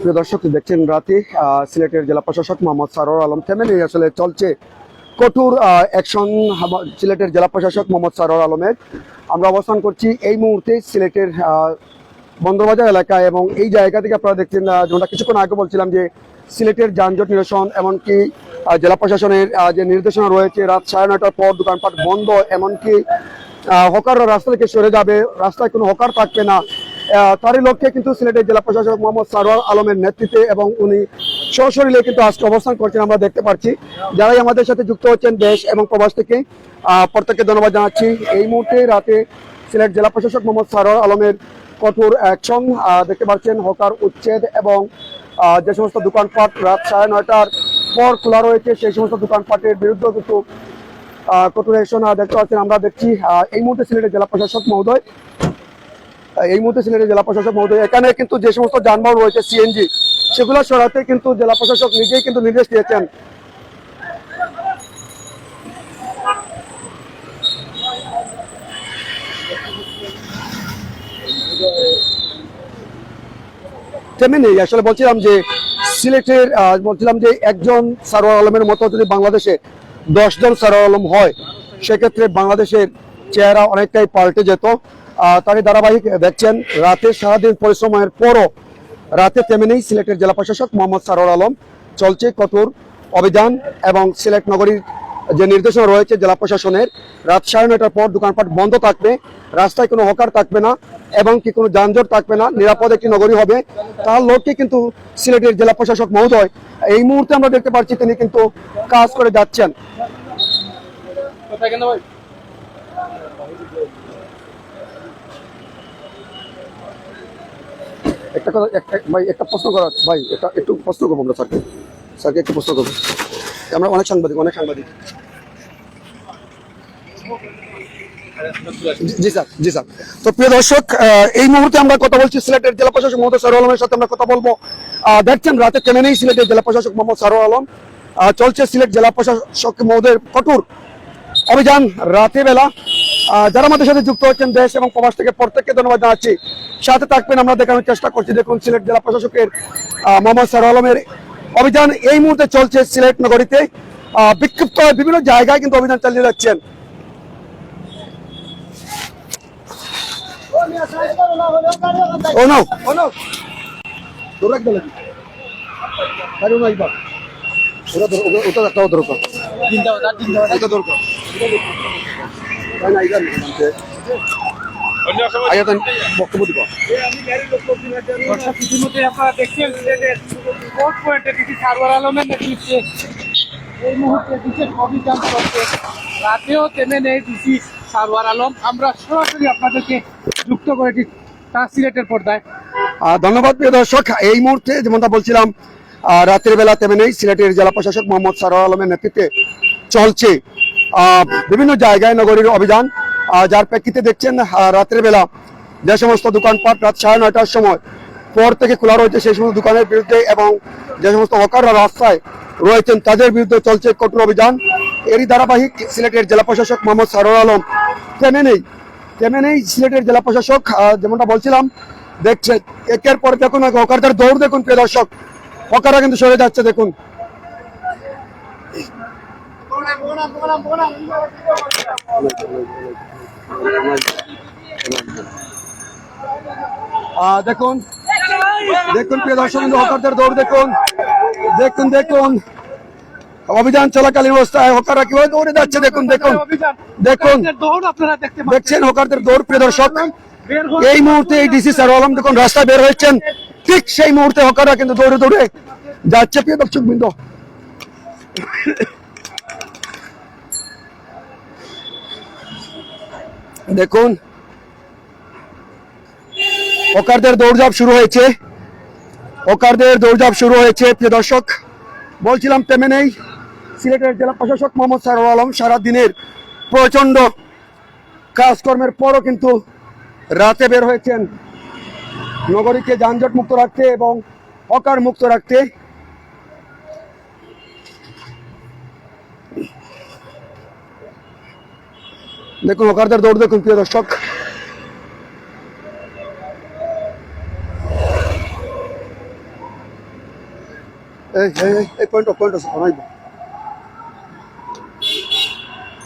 প্রিয় দর্শক, দেখছেন রাতে সিলেটের জেলা প্রশাসক মোহাম্মদ সারোয়ার আলম নেই আসলে চলছে কঠোর অ্যাকশন সিলেটের জেলা প্রশাসক মোহাম্মদ সারোয়ার আলমের। আমরা অবস্থান করছি এই মুহূর্তে সিলেটের বন্দরবাজার এলাকায় এবং এই জায়গা থেকে আপনারা দেখছেন যেমনটা কিছুক্ষণ আগে বলছিলাম যে সিলেটের যানজট নিরসন, এমনকি জেলা প্রশাসনের যে নির্দেশনা রয়েছে, রাত সাড়ে নয়টার পর দোকানপাট বন্ধ, এমনকি হকাররা রাস্তা থেকে সরে যাবে, রাস্তায় কোনো হকার থাকবে না। তারই লক্ষ্যে কিন্তু সিলেটের জেলা প্রশাসক মোহাম্মদ সারোয়ার আলমের নেতৃত্বে এবং উনি সশরীরে কিন্তু আজকে অবস্থান করছেন, আমরা দেখতে পাচ্ছি। যারাই আমাদের সাথে যুক্ত হচ্ছেন দেশ এবং প্রবাস থেকে প্রত্যেককে ধন্যবাদ জানাচ্ছি। এই মুহূর্তে রাতে সিলেট জেলা প্রশাসক মোহাম্মদ সারোয়ার আলমের কঠোর অ্যাকশন দেখতে পাচ্ছেন হকার উচ্ছেদ এবং যে সমস্ত দোকানপাট রাত সাড়ে নয়টার পর খোলা রয়েছে, সেই সমস্ত দোকানপাটের বিরুদ্ধে কিন্তু কঠোর অ্যাকশন দেখতে পাচ্ছেন, আমরা দেখছি। এই মুহূর্তে সিলেটের জেলা প্রশাসক মহোদয় এই মুহূর্তে সিলেটের জেলা প্রশাসক মহোদয়, এখানে কিন্তু যে সমস্ত যানবাহন রয়েছে সিএনজি সেগুলো সরাতে কিন্তু জেলা প্রশাসক নিজেই কিন্তু নির্দেশ দিয়েছেন। থেমে নেই, আসলে বলছিলাম যে সিলেটের বলছিলাম যে একজন সারোয়ার আলমের মতো যদি বাংলাদেশে দশজন সারোয়ার আলম হয়, সেক্ষেত্রে বাংলাদেশের চেহারা অনেকটাই পাল্টে যেত। তারই ধারাবাহিক দেখছেন, রাতে সারাদিন পরিশ্রমের পরও রাতে থেমে নেই সিলেটের জেলা প্রশাসক মোহাম্মদ সারোয়ার আলম। চলছে কঠোর অভিযান এবং সিলেট নগরীর যে নির্দেশনা রয়েছে জেলা প্রশাসনের, রাত সাড়ে নয়টার পর দোকানপাট বন্ধ থাকবে, রাস্তায় কোনো হকার থাকবে না এবং কি কোনো যানজট থাকবে না, নিরাপদ একটি নগরী হবে। তার লক্ষ্যে কিন্তু সিলেটের জেলা প্রশাসক মহোদয়, এই মুহূর্তে আমরা দেখতে পাচ্ছি তিনি কিন্তু কাজ করে যাচ্ছেন। একটা কথা ভাই, একটা প্রশ্ন করার, ভাই একটা একটু প্রশ্ন করব আমরা স্যারকে। স্যারকে একটু প্রশ্ন করব। আমরা অনেক সাংবাদিক অনেক সাংবাদিক। জি- স্যার, জি স্যার। তো প্রিয় দর্শক এই মুহূর্তে আমরা কথা বলছি সিলেটের জেলা প্রশাসক মোহাম্মদ সারুল আলমের সাথে আমরা কথা বলব। দেখছেন, রাতে থেমে নেই সিলেটের জেলা প্রশাসক মোহাম্মদ সারুল আলম। চলছে সিলেট জেলা প্রশাসক মহোদয়ের কঠোর অভিযান রাতে বেলা যারা আমাদের সাথে যুক্ত হচ্ছেন দেশ এবং প্রবাস থেকে প্রত্যেককে ধন্যবাদ জানাচ্ছি। সাথে থাকবেন আমরা দেখানোর চেষ্টা করছি। দেখুন সিলেট জেলা প্রশাসকের মোহাম্মদ সারুল আলমের অভিযান এই মুহূর্তে চলছে সিলেট নগরীতে। বিক্ষিপ্ত বিভিন্ন জায়গায় কিন্তু অভিযান চালিয়ে যাচ্ছেন। Oh no! Oh no! তান বক্তব্য দিবা। দর্শক ইতিমধ্যে আপনারা দেখছেন কোর্ট পয়েন্টে ডিসি সারওয়ার আলমের নেতৃত্বে। এই মুহূর্তে বিশেষ অভিযান চলছে। রাতেও থেমে নেই ডিসি সারওয়ার আলম। আমরা সরাসরি আপনাদেরকে যুক্ত করেছি তার সিলেটের পর্দায় ধন্যবাদ প্রিয় দর্শক। এই মুহূর্তে যেমনটা বলছিলাম রাতের বেলা তেমনি নেই সিলেটের জেলা প্রশাসক মোহাম্মদ সারোয়ার আলমের নেতৃত্বে চলছে বিভিন্ন জায়গায় নগরীর অভিযান। যার প্রেক্ষিতে দেখছেন রাতের বেলা যে সমস্ত দোকানপাট রাত সাড়ে নয়টার সময় পর থেকে খোলা রয়েছে, সেই সমস্ত দোকানের বিরুদ্ধে এবং যে সমস্ত হকাররা রাস্তায় রয়েছেন, তাদের বিরুদ্ধে চলছে কঠোর অভিযান। এরই ধারাবাহিক সিলেটের জেলা প্রশাসক মোহাম্মদ সারোয়ার আলম থেমে নেই তেমনি নেই সিলেটের জেলা প্রশাসক যেমনটা বলছিলাম দেখছে একের পর দেখুন হকারদের দৌড় দেখুন, প্রিয় দর্শক। হকাররা কিন্তু সরে যাচ্ছে, দেখুন। দেখুন। দেখুন, প্রিয় দর্শক হকারদের দৌড় দেখুন। দেখুন দেখুন। অভিযান চলাকালীন অবস্থায় হকাররা কীভাবে দৌড়ে যাচ্ছে, দেখুন দেখুন। দেখুন। দেখছেন হকারদের দৌড়, প্রিয় দর্শক? এই মুহূর্তে এই ডিসি স্যার আলম যখন রাস্তায় বের হয়েছেন। ঠিক সেই মুহূর্তে হকাররা কিন্তু দৌড়ে দৌড়ে যাচ্ছে, প্রিয় দর্শক বৃন্দ দেখুন। হকারদের দৌড়ঝাঁপ শুরু হয়েছে। হকারদের দৌড়ঝাঁপ শুরু হয়েছে, প্রিয় দর্শক। বলছিলাম তেমে নেই। সিলেটের জেলা প্রশাসক মোহাম্মদ সারোয়ার আলম সারা দিনের প্রচণ্ড কাজকর্মের পরও কিন্তু রাতে বের হয়েছেন। নগরীকে যানজট মুক্ত রাখতে এবং হকার মুক্ত রাখতে। দেখুন হকারদের দৌড় দেখুন, প্রিয় দর্শক।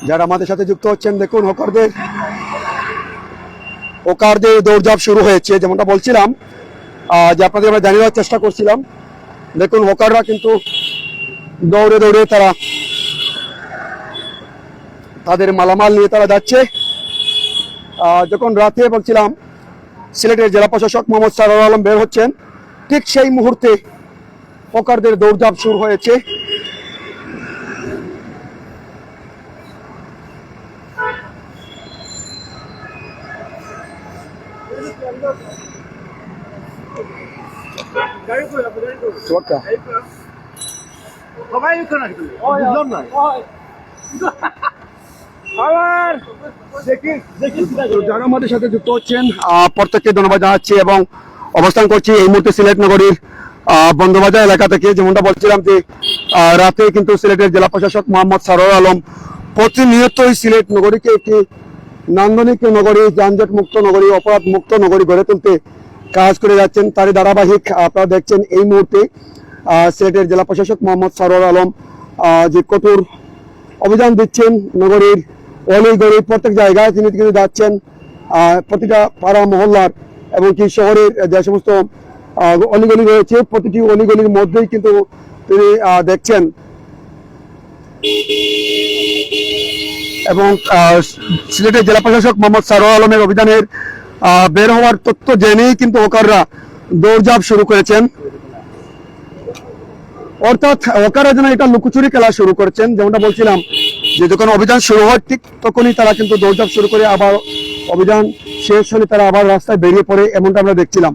যারা আমাদের সাথে যুক্ত হচ্ছেন, দেখুন হকারদের হকারদের দৌড়ঝাপ শুরু হয়েছে, যেমনটা বলছিলাম। যে আপনাদের আমরা জানিয়ে চেষ্টা করছিলাম। দেখুন হকাররা কিন্তু দৌড়ে দৌড়ে তারা তাদের মালামাল নিয়ে তারা যাচ্ছে। আহ, যখন রাতে বলছিলাম সিলেটের জেলা প্রশাসক মোহাম্মদ সারোয়ার আলম বের হচ্ছেন ঠিক সেই মুহূর্তে হকারদের দৌড়ঝাঁপ শুরু হয়েছে। সবাই ওখানে বুঝলাম না। যারা আমাদের সাথে যুক্ত হচ্ছেন প্রত্যেককে ধন্যবাদ জানাচ্ছি এবং অবস্থান করছি এই মুহূর্তে সিলেট নগরীর আহ, বন্দবাজার এলাকা থেকে। যেমনটা বলছিলাম যে রাতে কিন্তু সিলেটের জেলা প্রশাসক মোহাম্মদ সারোয়ার আলম প্রতিনিয়তই সিলেট নগরীকে একটি নান্দনিক নগরী যানজট মুক্ত নগরী অপরাধ মুক্ত নগরী গড়ে তুলতে কাজ করে যাচ্ছেন। তারই ধারাবাহিক আপনারা দেখছেন এই মুহূর্তে সিলেটের জেলা প্রশাসক মোহাম্মদ সারোয়ার আলম যে কঠোর অভিযান দিচ্ছেন নগরীর অলি গলি প্রত্যেক জায়গায় তিনি কিন্তু যাচ্ছেন প্রতিটা পাড়া, মহল্লার এবং কি শহরের যে সমস্ত অলিগলি রয়েছে, প্রতিটি অলিগলির মধ্যেই কিন্তু তিনি দেখছেন। এবং সিলেটের জেলা প্রশাসক মোহাম্মদ সারোয়ার আলমের অভিযানের বের হওয়ার তথ্য জেনেই কিন্তু ওকাররা দৌড়ঝাঁপ শুরু করেছেন। অর্থাৎ ওকারা যেন এটা লুকোচুরি খেলা শুরু করছেন, যেমনটা বলছিলাম যে যখন অভিযান শুরু হয় ঠিক তখনই তারা কিন্তু দৌড়ঝাঁপ শুরু করে আবার অভিযান শেষ হলে তারা আবার রাস্তায় বেরিয়ে পড়ে, এমনটা আমরা দেখছিলাম।